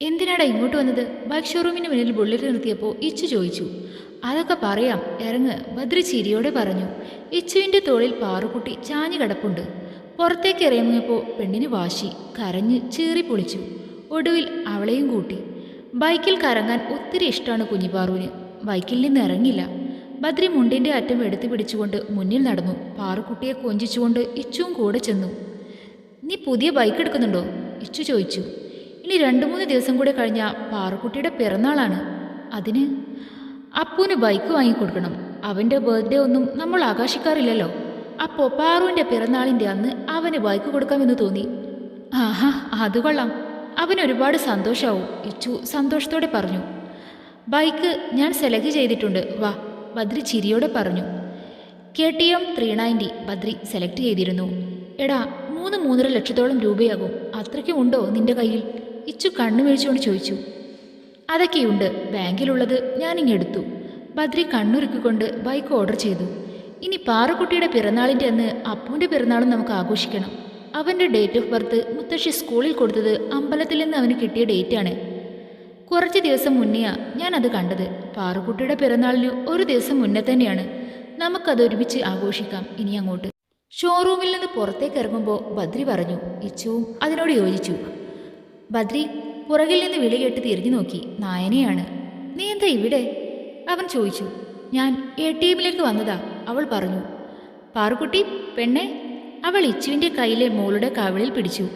എന്തിനാടാ ഇങ്ങോട്ട് വന്നത്? ബൈക്ക് ഷോറൂമിന് മുന്നിൽ ബുള്ളറ്റ് നിർത്തിയപ്പോൾ ഇച്ചു ചോദിച്ചു. അതൊക്കെ പറയാം ഇറങ്ങ് ഭദ്ര ചിരിയോടെ പറഞ്ഞു. ഇച്ചുവിന്റെ തോളിൽ പാറുകുട്ടി ചാഞ്ഞു കിടപ്പുണ്ട്. പുറത്തേക്ക് ഇറങ്ങിയപ്പോൾ പെണ്ണിന് വാശി കരഞ്ഞ് ചീറി പൊളിച്ചു. ഒടുവിൽ അവളെയും കൂട്ടി. ബൈക്കിൽ കറങ്ങാൻ ഒത്തിരി ഇഷ്ടമാണ് കുഞ്ഞിപ്പാറുവിന് ബൈക്കിൽ നിന്ന് ഇറങ്ങില്ല. ബദ്രി മുണ്ടിന്റെ അറ്റം എടുത്തു പിടിച്ചുകൊണ്ട് മുന്നിൽ നടന്നു. പാറുക്കുട്ടിയെ കൊഞ്ചിച്ചുകൊണ്ട് ഇച്ചുവും കൂടെ ചെന്നു. നീ പുതിയ ബൈക്ക് എടുക്കുന്നുണ്ടോ? ഇച്ചു ചോദിച്ചു. ഇനി രണ്ട് മൂന്ന് ദിവസം കൂടെ കഴിഞ്ഞ പാറുക്കുട്ടിയുടെ പിറന്നാളാണ്. അതിന് അപ്പുവിന് ബൈക്ക് വാങ്ങിക്കൊടുക്കണം. അവന്റെ ബർത്ത്ഡേ ഒന്നും നമ്മൾ ആകാശിക്കാറില്ലല്ലോ. അപ്പോൾ പാറുവിന്റെ പിറന്നാളിന്റെ അന്ന് അവന് ബൈക്ക് കൊടുക്കാമെന്ന് തോന്നി. ആഹാ അത് കൊള്ളാം. അവന് ഒരുപാട് സന്തോഷമാവും ഇച്ചു സന്തോഷത്തോടെ പറഞ്ഞു. ബൈക്ക് ഞാൻ സെലക്ട് ചെയ്തിട്ടുണ്ട്. വാ ബദ്രി ചിരിയോടെ പറഞ്ഞു. K T M three ninety Badri select ചെയ്തിരുന്നു. എടാ മൂന്ന് മൂന്നര ലക്ഷത്തോളം രൂപയാകും. അത്രയ്ക്കും ഉണ്ടോ നിന്റെ കയ്യിൽ? ഇച്ചു കണ്ണു വീഴ്ചുകൊണ്ട് ചോദിച്ചു അതൊക്കെയുണ്ട്. ബാങ്കിലുള്ളത് ഞാനിങ്ങെടുത്തു ബദ്രി കണ്ണുരുക്കിക്കൊണ്ട് ബൈക്ക് ഓർഡർ ചെയ്തു. ഇനി പാറക്കുട്ടിയുടെ പിറന്നാളിന്റെ അന്ന് അപ്പുവിന്റെ പിറന്നാളും നമുക്ക് ആഘോഷിക്കണം. അവന്റെ ഡേറ്റ് ഓഫ് ബർത്ത് മുത്തശ്ശി സ്കൂളിൽ കൊടുത്തത് അമ്പലത്തിൽ നിന്ന് അവന് കിട്ടിയ ഡേറ്റാണ്. കുറച്ച് ദിവസം മുന്നെയാ ഞാൻ അത് കണ്ടത്. പാറുക്കുട്ടിയുടെ പിറന്നാളിന് ഒരു ദിവസം മുന്നേ തന്നെയാണ്. നമുക്കത് ഒരുമിച്ച് ആഘോഷിക്കാം. ഇനി അങ്ങോട്ട്. ഷോറൂമിൽ നിന്ന് പുറത്തേക്ക് ഇറങ്ങുമ്പോൾ ബദ്രി പറഞ്ഞു ഇച്ചുവും അതിനോട് യോജിച്ചു. ബദ്രി പുറകിൽ നിന്ന് വിളി കേട്ട് തിരിഞ്ഞു നോക്കി. നായനെയാണ്. നീ എന്താ ഇവിടെ? അവൻ ചോദിച്ചു. ഞാൻ എ ടി എമ്മിലേക്ക് വന്നതാ അവൾ പറഞ്ഞു. പാറുക്കുട്ടി പെണ്ണെ. അവൾ ഇച്ചുവിന്റെ കയ്യിലെ മോളുടെ കവിളിൽ പിടിച്ചു.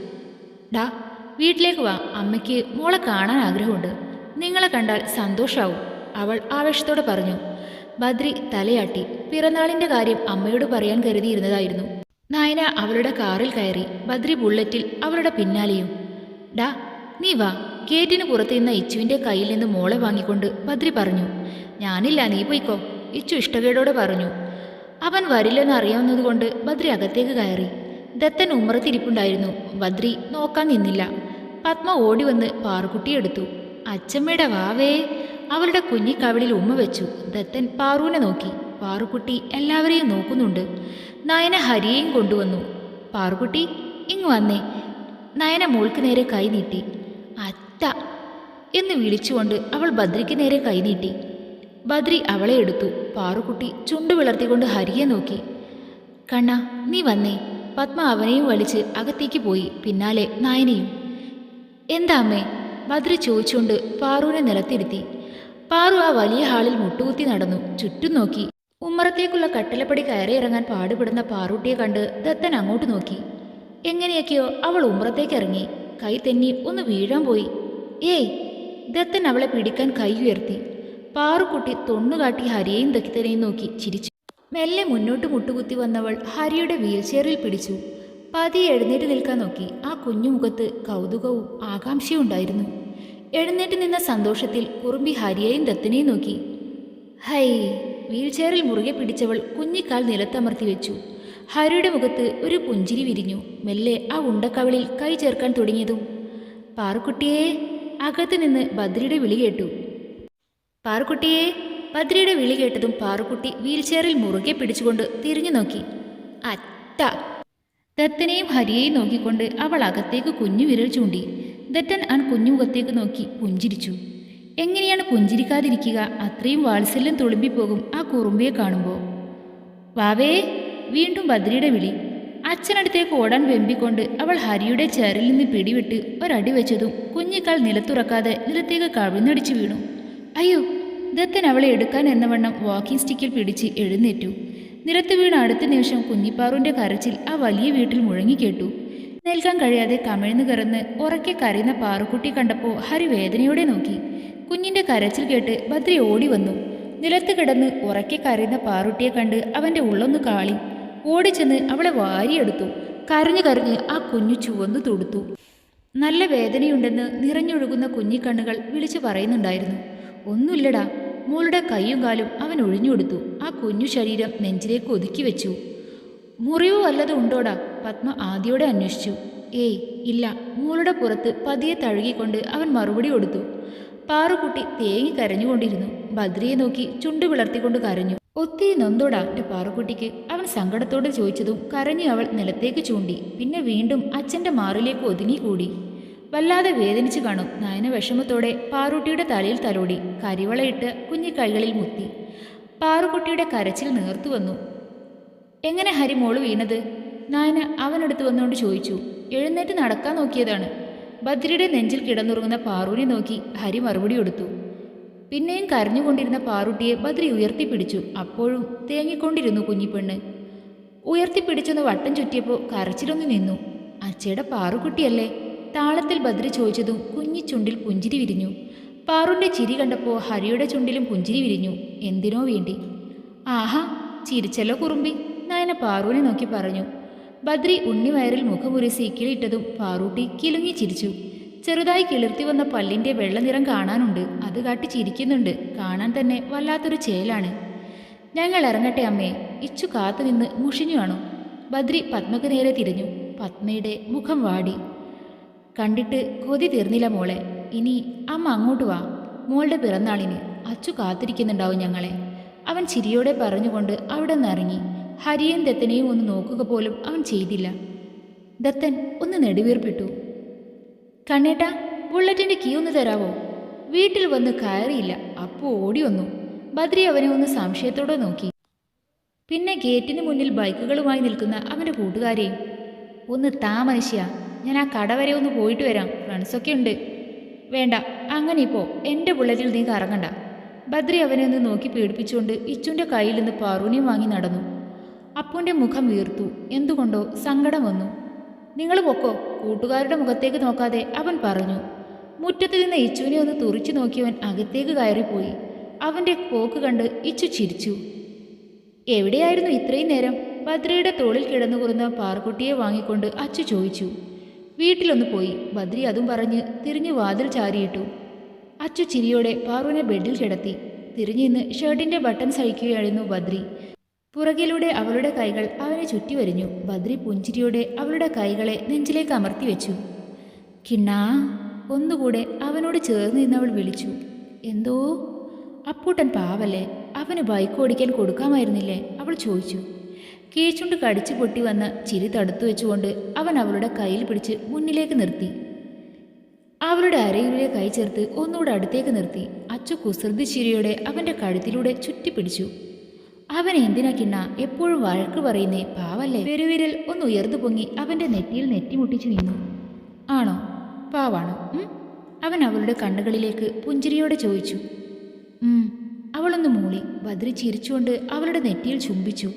ഡാ വീട്ടിലേക്ക് വാ. അമ്മയ്ക്ക് മോളെ കാണാൻ ആഗ്രഹമുണ്ട്. നിങ്ങളെ കണ്ടാൽ സന്തോഷാവും അവൾ ആവേശത്തോടെ പറഞ്ഞു. ബദ്രി തലയാട്ടി. പിറന്നാളിന്റെ കാര്യം അമ്മയോട് പറയാൻ കരുതിയിരുന്നതായിരുന്നു. നായന അവളുടെ കാറിൽ കയറി. ബദ്രി ബുള്ളറ്റിൽ അവളുടെ പിന്നാലെയും ഡാ നീ വാ. ഗേറ്റിന് പുറത്ത് നിന്ന ഇച്ചുവിന്റെ കയ്യിൽ നിന്ന് മോളെ വാങ്ങിക്കൊണ്ട് ബദ്രി പറഞ്ഞു. ഞാനില്ല നീ പോയിക്കോ. ഇച്ചു ഇഷ്ടകേടോടെ പറഞ്ഞു. അവൻ വരില്ലെന്ന് അറിയാവുന്നതുകൊണ്ട് ബദ്രി അകത്തേക്ക് കയറി. ദത്തൻ ഉമ്മറത്തിരിപ്പുണ്ടായിരുന്നു. ബദ്രി നോക്കാൻ നിന്നില്ല. പത്മ ഓടി വന്ന് പാറുകുട്ടിയെടുത്തു അച്ചമ്മയുടെ വാവേ. അവളുടെ കുഞ്ഞിക്കവിളിൽ ഉമ്മ വെച്ചു. ദത്തൻ പാറുവിനെ നോക്കി. പാറുക്കുട്ടി എല്ലാവരെയും നോക്കുന്നുണ്ട്. നയന ഹരിയെയും കൊണ്ടുവന്നു. പാറുക്കുട്ടി ഇങ്ങ് വന്നേ. നയന മോൾക്ക് നേരെ കൈനീട്ടി അത്ത എന്ന് വിളിച്ചുകൊണ്ട് അവൾ ബദ്രിക്ക് നേരെ കൈനീട്ടി ബദ്രി അവളെ എടുത്തു. പാറുക്കുട്ടി ചുണ്ടു വിളർത്തിക്കൊണ്ട് ഹരിയെ നോക്കി. കണ്ണ നീ വന്നേ. പത്മ അവനെയും വലിച്ച് അകത്തേക്ക് പോയി. പിന്നാലെ നായനെയും. എന്താ അമ്മേ? ബദ്രി ചോദിച്ചുകൊണ്ട് പാറുവിനെ നിലത്തിരുത്തി. പാറു ആ വലിയ ഹാളിൽ മുട്ടുകുത്തി നടന്നു. ചുറ്റും നോക്കി. ഉമ്മറത്തേക്കുള്ള കട്ടിലപ്പടി കയറി ഇറങ്ങാൻ പാടുപെടുന്ന പാറൂട്ടിയെ കണ്ട് ദത്തൻ അങ്ങോട്ട് നോക്കി. എങ്ങനെയൊക്കെയോ അവൾ ഉമ്പ്രത്തേക്ക് ഇറങ്ങി കൈ തെന്നി ഒന്ന് വീഴാൻ പോയി. ഏയ് ദത്തൻ അവളെ പിടിക്കാൻ കൈ ഉയർത്തി. പാറുക്കുട്ടി തൊണ്ണുകാട്ടി ഹരിയെയും ദത്തനെയും നോക്കി ചിരിച്ചു. മെല്ലെ മുന്നോട്ട് മുട്ടുകുത്തി വന്നവൾ ഹരിയുടെ വീൽചെയറിൽ പിടിച്ചു. പതി എഴുന്നേറ്റ് നിൽക്കാൻ നോക്കി. ആ കുഞ്ഞുമുഖത്ത് കൗതുകവും ആകാംക്ഷയും ഉണ്ടായിരുന്നു. എഴുന്നേറ്റ് നിന്ന സന്തോഷത്തിൽ കുറുമ്പി ഹരിയെയും ദത്തനെയും നോക്കി. ഹൈ വീൽചെയറിൽ മുറുകെ പിടിച്ചവൾ കുഞ്ഞിക്കാൽ നിലത്തമർത്തി വെച്ചു. ഹരിയുടെ മുഖത്ത് ഒരു പുഞ്ചിരി വിരിഞ്ഞു. മെല്ലെ ആ ഉണ്ടക്കവളിൽ കൈ ചേർക്കാൻ തുടങ്ങിയതും പാറുക്കുട്ടിയെ അകത്ത് നിന്ന് ബദ്രിയുടെ വിളി കേട്ടു. പാറുക്കുട്ടിയെ ബദ്രിയുടെ വിളി കേട്ടതും പാറുക്കുട്ടി വീൽചെയറിൽ മുറുകെ പിടിച്ചുകൊണ്ട് തിരിഞ്ഞു നോക്കി. അറ്റ. ദത്തനെയും ഹരിയെയും നോക്കിക്കൊണ്ട് അവൾ അകത്തേക്ക് കുഞ്ഞു വിരൽ ചൂണ്ടി ദത്തൻ ആൺ കുഞ്ഞുമുഖത്തേക്ക് നോക്കി പുഞ്ചിരിച്ചു. എങ്ങനെയാണ് പുഞ്ചിരിക്കാതിരിക്കുക? അത്രയും വാത്സല്യം തുളുമ്പിപ്പോകും ആ കുറുമ്പിയെ കാണുമ്പോൾ വാവേ വീണ്ടും ബദ്രിയുടെ വിളി. അച്ഛനടുത്തേക്ക് ഓടാൻ വെമ്പിക്കൊണ്ട് അവൾ ഹരിയുടെ ചേറിൽ നിന്ന് പിടിവിട്ട് ഒരടി വെച്ചതും കുഞ്ഞിക്കാൽ നിലത്തുറക്കാതെ നിലത്തേക്ക് കവിഞ്ഞടിച്ചു വീണു. അയ്യോ ദത്തൻ അവളെ എടുക്കാൻ എന്നവണ്ണം വാക്കിംഗ് സ്റ്റിക്കിൽ പിടിച്ച് എഴുന്നേറ്റു. നിലത്ത് വീണ അടുത്ത നിമിഷം കുഞ്ഞിപ്പാറുവിന്റെ കരച്ചിൽ ആ വലിയ വീട്ടിൽ മുഴങ്ങിക്കേട്ടു നിൽക്കാൻ കഴിയാതെ കമിഴ്ന്നു കിറന്ന് ഉറക്കെ കരയുന്ന പാറുക്കുട്ടി കണ്ടപ്പോൾ ഹരി വേദനയോടെ നോക്കി. കുഞ്ഞിന്റെ കരച്ചിൽ കേട്ട് ബദ്രി ഓടി വന്നു. നിലത്ത് കിടന്ന് ഉറക്കെ കരയുന്ന പാറുട്ടിയെ കണ്ട് അവന്റെ ഉള്ളൊന്ന് കാളി. ഓടിച്ചെന്ന് അവളെ വാരിയെടുത്തു. കരഞ്ഞു കരഞ്ഞ് ആ കുഞ്ഞു ചുവന്നു തൊടുത്തു. നല്ല വേദനയുണ്ടെന്ന് നിറഞ്ഞൊഴുകുന്ന കുഞ്ഞിക്കണ്ണുകൾ വിളിച്ചു പറയുന്നുണ്ടായിരുന്നു. ഒന്നുമില്ലടാ. മോളുടെ കൈയും കാലും അവൻ ഒഴിഞ്ഞുകൊടുത്തു. ആ കുഞ്ഞു ശരീരം നെഞ്ചിലേക്ക് ഒതുക്കി വെച്ചു. മുറിവോ വല്ലതും ഉണ്ടോടാ? പത്മ ആദ്യോടെ അന്വേഷിച്ചു. ഏയ് ഇല്ല. മോളുടെ പുറത്ത് പതിയെ തഴുകിക്കൊണ്ട് അവൻ മറുപടി കൊടുത്തു. പാറുകുട്ടി തേങ്ങി കരഞ്ഞുകൊണ്ടിരുന്നു. ബദ്രിയെ നോക്കി ചുണ്ടു വിളർത്തിക്കൊണ്ട് കരഞ്ഞു. ഒത്തിരി നൊന്തോടാ എന്റെ പാറുക്കുട്ടിക്ക്. അവൻ സങ്കടത്തോടെ ചോദിച്ചതും കരഞ്ഞു അവൾ നിലത്തേക്ക് ചൂണ്ടി. പിന്നെ വീണ്ടും അച്ഛന്റെ മാറിലേക്ക് ഒതുങ്ങിക്കൂടി വല്ലാതെ വേദനിച്ചു കാണും. നയന വിഷമത്തോടെ പാറുട്ടിയുടെ തലയിൽ തലോടി. കരിവളയിട്ട് കുഞ്ഞി കൈകളിൽ മുത്തി. പാറുക്കുട്ടിയുടെ കരച്ചിൽ നേർത്തു വന്നു. എങ്ങനെ ഹരി മോൾ വീണത്? നായന അവനടുത്ത് വന്നുകൊണ്ട് ചോദിച്ചു. എഴുന്നേറ്റ് നടക്കാൻ നോക്കിയതാണ്. ബദ്രിയുടെ നെഞ്ചിൽ കിടന്നുറങ്ങുന്ന പാറുവിനെ നോക്കി ഹരി മറുപടി കൊടുത്തു. പിന്നെയും കരഞ്ഞുകൊണ്ടിരുന്ന പാറുട്ടിയെ ബദ്രി ഉയർത്തിപ്പിടിച്ചു. അപ്പോഴും തേങ്ങിക്കൊണ്ടിരുന്നു കുഞ്ഞിപ്പെണ്ണ്. ഉയർത്തിപ്പിടിച്ചൊന്ന് വട്ടം ചുറ്റിയപ്പോൾ കരച്ചിലൊന്നു നിന്നു. അച്ചയുടെ പാറുകുട്ടിയല്ലേ താളത്തിൽ ബദ്രി ചോദിച്ചതും കുഞ്ഞി ചുണ്ടിൽ പുഞ്ചിരി വിരിഞ്ഞു. പാറുന്റെ ചിരി കണ്ടപ്പോൾ ഹരിയുടെ ചുണ്ടിലും പുഞ്ചിരി വിരിഞ്ഞു. എന്തിനോ വേണ്ടി. ആഹാ ചിരിച്ചല്ലോ കുറുമ്പി. നയന പാറുവിനെ നോക്കി പറഞ്ഞു. ബദ്രി ഉണ്ണിവയറിൽ മുഖമുരുസി കിളിയിട്ടതും പാറൂട്ടി കിലുങ്ങി ചിരിച്ചു. ചെറുതായി കിളിർത്തി വന്ന പല്ലിന്റെ വെള്ളനിറം കാണാനുണ്ട്. അത് കാട്ടി ചിരിക്കുന്നുണ്ട്. കാണാൻ തന്നെ വല്ലാത്തൊരു ചേലാണ്. ഞങ്ങൾ ഇറങ്ങട്ടെ അമ്മേ. ഇച്ചു കാത്തുനിന്ന് മുഷിഞ്ഞു കാണും. ബദ്രി പത്മക്ക് നേരെ തിരിഞ്ഞു. പത്മയുടെ മുഖം വാടി. കണ്ടിട്ട് കൊതി തീർന്നില്ല മോളെ. ഇനി അമ്മ അങ്ങോട്ട് വാ. മോളുടെ പിറന്നാളിന് അച്ചു കാത്തിരിക്കുന്നുണ്ടാവും ഞങ്ങളെ. അവൻ ചിരിയോടെ പറഞ്ഞുകൊണ്ട് അവിടെ നിന്നിറങ്ങി ഹരിയും ദത്തനെയും ഒന്ന് നോക്കുക പോലും അവൻ ചെയ്തില്ല. ദത്തൻ ഒന്ന് നെടുവീർപ്പിട്ടു. കണ്ണേട്ടാ ബുള്ളറ്റിന്റെ കീ ഒന്ന് തരാവോ? വീട്ടിൽ വന്ന് കയറിയില്ല അപ്പോൾ ഓടി വന്നു. ബദ്രി അവനെ ഒന്ന് സംശയത്തോടെ നോക്കി. പിന്നെ ഗേറ്റിന് മുന്നിൽ ബൈക്കുകളുമായി നിൽക്കുന്ന അവന്റെ കൂട്ടുകാരെയും ഒന്ന് താ മനുഷ്യ ഞാൻ ആ കട വരെ ഒന്ന് പോയിട്ട് വരാം ഫ്രണ്ട്സൊക്കെ ഉണ്ട്. വേണ്ട അങ്ങനെ ഇപ്പോൾ എന്റെ ബുള്ളറ്റിൽ നീ കറങ്ങണ്ട. ബദ്രി അവനെ ഒന്ന് നോക്കി പീഡിപ്പിച്ചുകൊണ്ട് ഇച്ചുന്റെ കയ്യിൽ നിന്ന് പാറുവിനെയും വാങ്ങി നടന്നു. അപ്പുവിന്റെ മുഖം വീർത്തു. എന്തുകൊണ്ടോ സങ്കടം വന്നു. നിങ്ങൾ പൊക്കോ കൂട്ടുകാരുടെ മുഖത്തേക്ക് നോക്കാതെ അവൻ പറഞ്ഞു മുറ്റത്ത് നിന്ന് ഇച്ചുവിനെ ഒന്ന് തുറിച്ചു നോക്കിയവൻ അകത്തേക്ക് കയറിപ്പോയി. അവന്റെ പോക്ക് കണ്ട് ഇച്ചു ചിരിച്ചു. എവിടെയായിരുന്നു ഇത്രയും നേരം? ബദ്രിയുടെ തോളിൽ കിടന്നുകുറുന്ന പാറക്കുട്ടിയെ വാങ്ങിക്കൊണ്ട് അച്ചു ചോദിച്ചു. വീട്ടിലൊന്ന് പോയി ബദ്രി അതും പറഞ്ഞ് തിരിഞ്ഞ് വാതിൽ ചാരിയിട്ടു. അച്ചു ചിരിയോടെ പാറുവിനെ ബെഡിൽ കിടത്തി. തിരിഞ്ഞിന്ന് ഷർട്ടിന്റെ ബട്ടൺ സഹിക്കുകയായിരുന്നു ബദ്രി പുറകിലൂടെ അവളുടെ കൈകൾ അവനെ ചുറ്റി വരിഞ്ഞു. ബദ്രി പുഞ്ചിരിയോടെ അവളുടെ കൈകളെ നെഞ്ചിലേക്ക് അമർത്തി വെച്ചു. കിണ്ണാ ഒന്നുകൂടെ അവനോട് ചേർന്ന് നിന്നവൾ വിളിച്ചു. എന്തോ? അപ്പൂട്ടൻ പാവല്ലേ? അവന് ബൈക്ക് ഓടിക്കാൻ കൊടുക്കാമായിരുന്നില്ലേ? അവൾ ചോദിച്ചു. കീഴ്ചുണ്ട് കടിച്ചു പൊട്ടി വന്ന് ചിരി തടുത്തു വെച്ചുകൊണ്ട് അവൻ അവളുടെ കയ്യിൽ പിടിച്ച് മുന്നിലേക്ക് നിർത്തി. അവളുടെ അരയിലെ കൈ ചേർത്ത് ഒന്നുകൂടെ അടുത്തേക്ക് നിർത്തി. അച്ചു കുസൃതി ചിരിയോടെ അവന്റെ കഴുത്തിലൂടെ ചുറ്റിപ്പിടിച്ചു. അവൻ എന്തിനാ കിണ്ണ? എപ്പോഴും വഴക്ക് പറയുന്നേ പാവല്ലേ? പെരുവിരൽ ഒന്ന് ഉയർന്നു പൊങ്ങി അവന്റെ നെറ്റിയിൽ നെറ്റിമുട്ടിച്ചു നിന്നു. ആണോ? പാവാണോ? അവൻ അവളുടെ കണ്ണുകളിലേക്ക് പുഞ്ചിരിയോടെ ചോദിച്ചു. അവളൊന്ന് മൂളി. ബദ്രി ചിരിച്ചുകൊണ്ട് അവളുടെ നെറ്റിയിൽ ചുംബിച്ചു.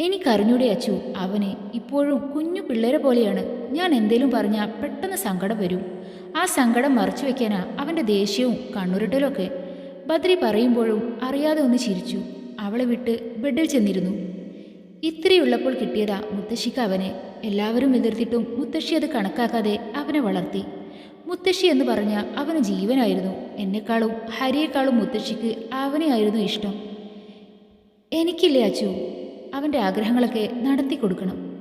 എനിക്കറിഞ്ഞൂടെ അച്ചു അവനെ ഇപ്പോഴും കുഞ്ഞു പിള്ളേരെ പോലെയാണ്. ഞാൻ എന്തേലും പറഞ്ഞാൽ പെട്ടെന്ന് സങ്കടം വരും. ആ സങ്കടം മറച്ചു വെക്കാനാ അവന്റെ ദേഷ്യവും കണ്ണുരുട്ടലൊക്കെ. ബദ്രി പറയുമ്പോഴും അറിയാതെ ഒന്ന് ചിരിച്ചു. അവളെ വിട്ട് ബെഡിൽ ചെന്നിരുന്നു. ഇത്രയുള്ളപ്പോൾ കിട്ടിയതാ മുത്തശ്ശിക്ക് അവനെ. എല്ലാവരും എതിർത്തിട്ടും മുത്തശ്ശി അത് കണക്കാക്കാതെ അവനെ വളർത്തി. മുത്തശ്ശി എന്ന് പറഞ്ഞ അവന് ജീവനായിരുന്നു. എന്നെക്കാളും ഹരിയേക്കാളും മുത്തശ്ശിക്ക് അവനെയായിരുന്നു ഇഷ്ടം. എനിക്കില്ലേ അച്ചു? അവന്റെ ആഗ്രഹങ്ങളൊക്കെ നടത്തി കൊടുക്കണം.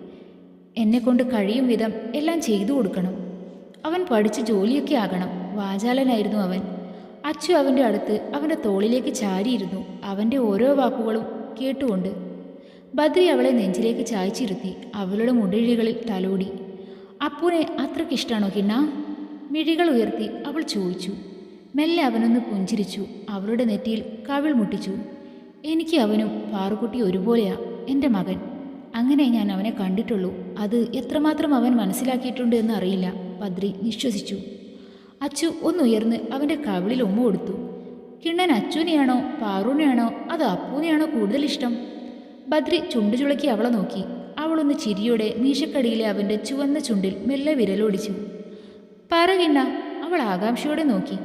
എന്നെക്കൊണ്ട് കഴിയും വിധം എല്ലാം ചെയ്തു കൊടുക്കണം. അവൻ പഠിച്ച് ജോലിയൊക്കെ ആകണം. വാചാലനായിരുന്നു അവൻ. അച്ചു അവന്റെ അടുത്ത് അവന്റെ തോളിലേക്ക് ചാരിയിരുന്നു. അവന്റെ ഓരോ വാക്കുകളും കേട്ടുകൊണ്ട് ബദ്രി അവളെ നെഞ്ചിലേക്ക് ചായച്ചിരുത്തി അവളുടെ മുടിഴികളിൽ തലോടി. അപ്പൂനെ അത്രയ്ക്കിഷ്ടാണോ കിണ്ണ? മിഴികൾ ഉയർത്തി അവൾ ചോദിച്ചു. മെല്ലെ അവനൊന്ന് പുഞ്ചിരിച്ചു. അവളുടെ നെറ്റിയിൽ കവിൾ മുട്ടിച്ചു. എനിക്ക് അവനും പാറുക്കുട്ടി ഒരുപോലെയാ എന്റെ മകൻ. അങ്ങനെ ഞാൻ അവനെ കണ്ടിട്ടുള്ളൂ. അത് എത്രമാത്രം അവൻ മനസ്സിലാക്കിയിട്ടുണ്ട് എന്ന് അറിയില്ല ബദ്രി നിശ്വസിച്ചു. അച്ചു ഒന്നുയർന്ന് അവന്റെ കവിളിൽ ഉമ്മ കൊടുത്തു. കിണ്ണൻ അച്ചുവിനെയാണോ പാറുവിനെയാണോ അതോ അപ്പൂനെയാണോ കൂടുതൽ ഇഷ്ടം? ബദ്രി ചുണ്ടു ചുളക്കി അവളെ നോക്കി. അവളൊന്ന് ചിരിയോടെ മീശക്കടിയിലെ അവന്റെ ചുവന്ന ചുണ്ടിൽ മെല്ലെ വിരലോടിച്ചു. പറ കിണ്ണ അവൾ ആകാംക്ഷയോടെ നോക്കി.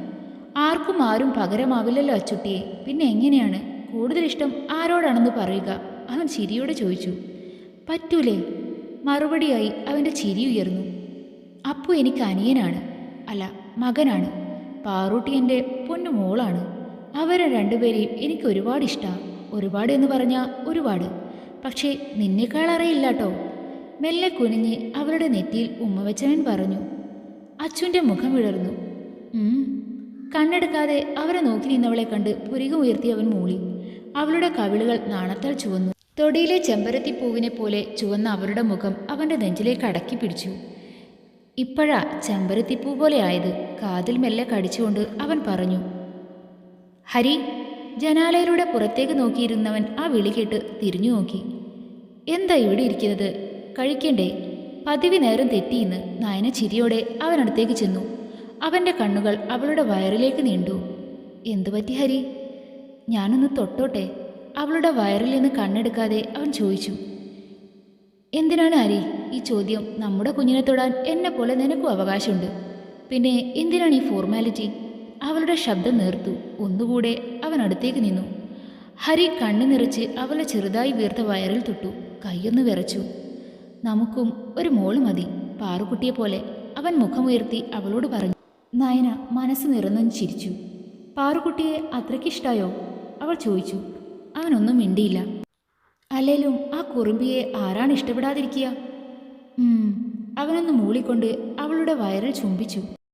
ആർക്കും ആരും പകരമാവില്ലല്ലോ അച്ചുട്ടിയെ. പിന്നെ എങ്ങനെയാണ്? കൂടുതൽ ഇഷ്ടം ആരോടാണെന്ന് പറയുക. അവൻ ചിരിയോടെ ചോദിച്ചു. പറ്റൂലേ. മറുപടിയായി അവന്റെ ചിരി ഉയർന്നു. അപ്പു എനിക്ക് അനിയനാണ്. അല്ല മകനാണ്. പാറൂട്ടി എന്റെ പൊന്നു മോളാണ്. അവരെ രണ്ടുപേരെയും എനിക്ക് ഒരുപാട് ഇഷ്ടമാണ് ഒരുപാട് എന്ന് പറഞ്ഞാൽ ഒരുപാട്. പക്ഷേ നിന്നേക്കാൾ അറിയില്ല കേട്ടോ മെല്ലെ കുനിഞ്ഞ് അവരുടെ നെറ്റിയിൽ ഉമ്മ വെച്ചവൻ പറഞ്ഞു. അച്ചുവിന്റെ മുഖം വിടർന്നു. കണ്ണെടുക്കാതെ അവരെ നോക്കി നിന്നവളെ കണ്ട് പുരികം ഉയർത്തി അവൻ മൂളി. അവളുടെ കവിളുകൾ നാണത്താൽ ചുവന്നു. തൊടിയിലെ ചെമ്പരത്തിപ്പൂവിനെ പോലെ ചുവന്ന അവരുടെ മുഖം അവന്റെ നെഞ്ചിലേക്ക് അടക്കി പിടിച്ചു. ഇപ്പോഴാ ചെമ്പരത്തിപ്പൂ പോലെ ആയത് കാതിൽ മെല്ലെ കടിച്ചുകൊണ്ട് അവൻ പറഞ്ഞു ഹരി ജനാലയിലൂടെ പുറത്തേക്ക് നോക്കിയിരുന്നവൻ ആ വിളി കേട്ട് തിരിഞ്ഞു നോക്കി. എന്താ ഇവിടെ ഇരിക്കുന്നത്? കഴിക്കണ്ടേ? പതിവ് നേരം തെറ്റിയിന്ന് നയന ചിരിയോടെ അവനടുത്തേക്ക് ചെന്നു. അവന്റെ കണ്ണുകൾ അവളുടെ വയറിലേക്ക് നീണ്ടു. എന്തു പറ്റി ഹരി? ഞാനൊന്ന് തൊട്ടോട്ടെ? അവളുടെ വയറിൽ നിന്ന് കണ്ണെടുക്കാതെ അവൻ ചോദിച്ചു. എന്തിനാണ് ഹരി? ഈ ചോദ്യം നമ്മുടെ കുഞ്ഞിനെ തൊടാൻ എന്നെ പോലെ നിനക്കും അവകാശമുണ്ട്. പിന്നെ എന്തിനാണ് ഈ ഫോർമാലിറ്റി അവളുടെ ശബ്ദം നേർത്തു. ഒന്നുകൂടെ അവൻ അടുത്തേക്ക് നിന്നു. ഹരി കണ്ണു നിറച്ച് അവളെ ചെറുതായി വീർത്ത വയറിൽ തൊട്ടു. കൈയൊന്ന് വിറച്ചു. നമുക്കും ഒരു മോൾ മതി. പാറുകുട്ടിയെ പോലെ അവൻ മുഖമുയർത്തി അവളോട് പറഞ്ഞു. നയന മനസ്സ് നിറന്നും ചിരിച്ചു. പാറുകുട്ടിയെ അത്രയ്ക്കിഷ്ടായോ അവൾ ചോദിച്ചു. അവനൊന്നും മിണ്ടിയില്ല. അല്ലേലും ആ കുറുമ്പിയെ ആരാണ് ഇഷ്ടപ്പെടാതിരിക്കുക? അവനൊന്ന് മൂളിക്കൊണ്ട് അവളുടെ വയറിൽ ചുംബിച്ചു.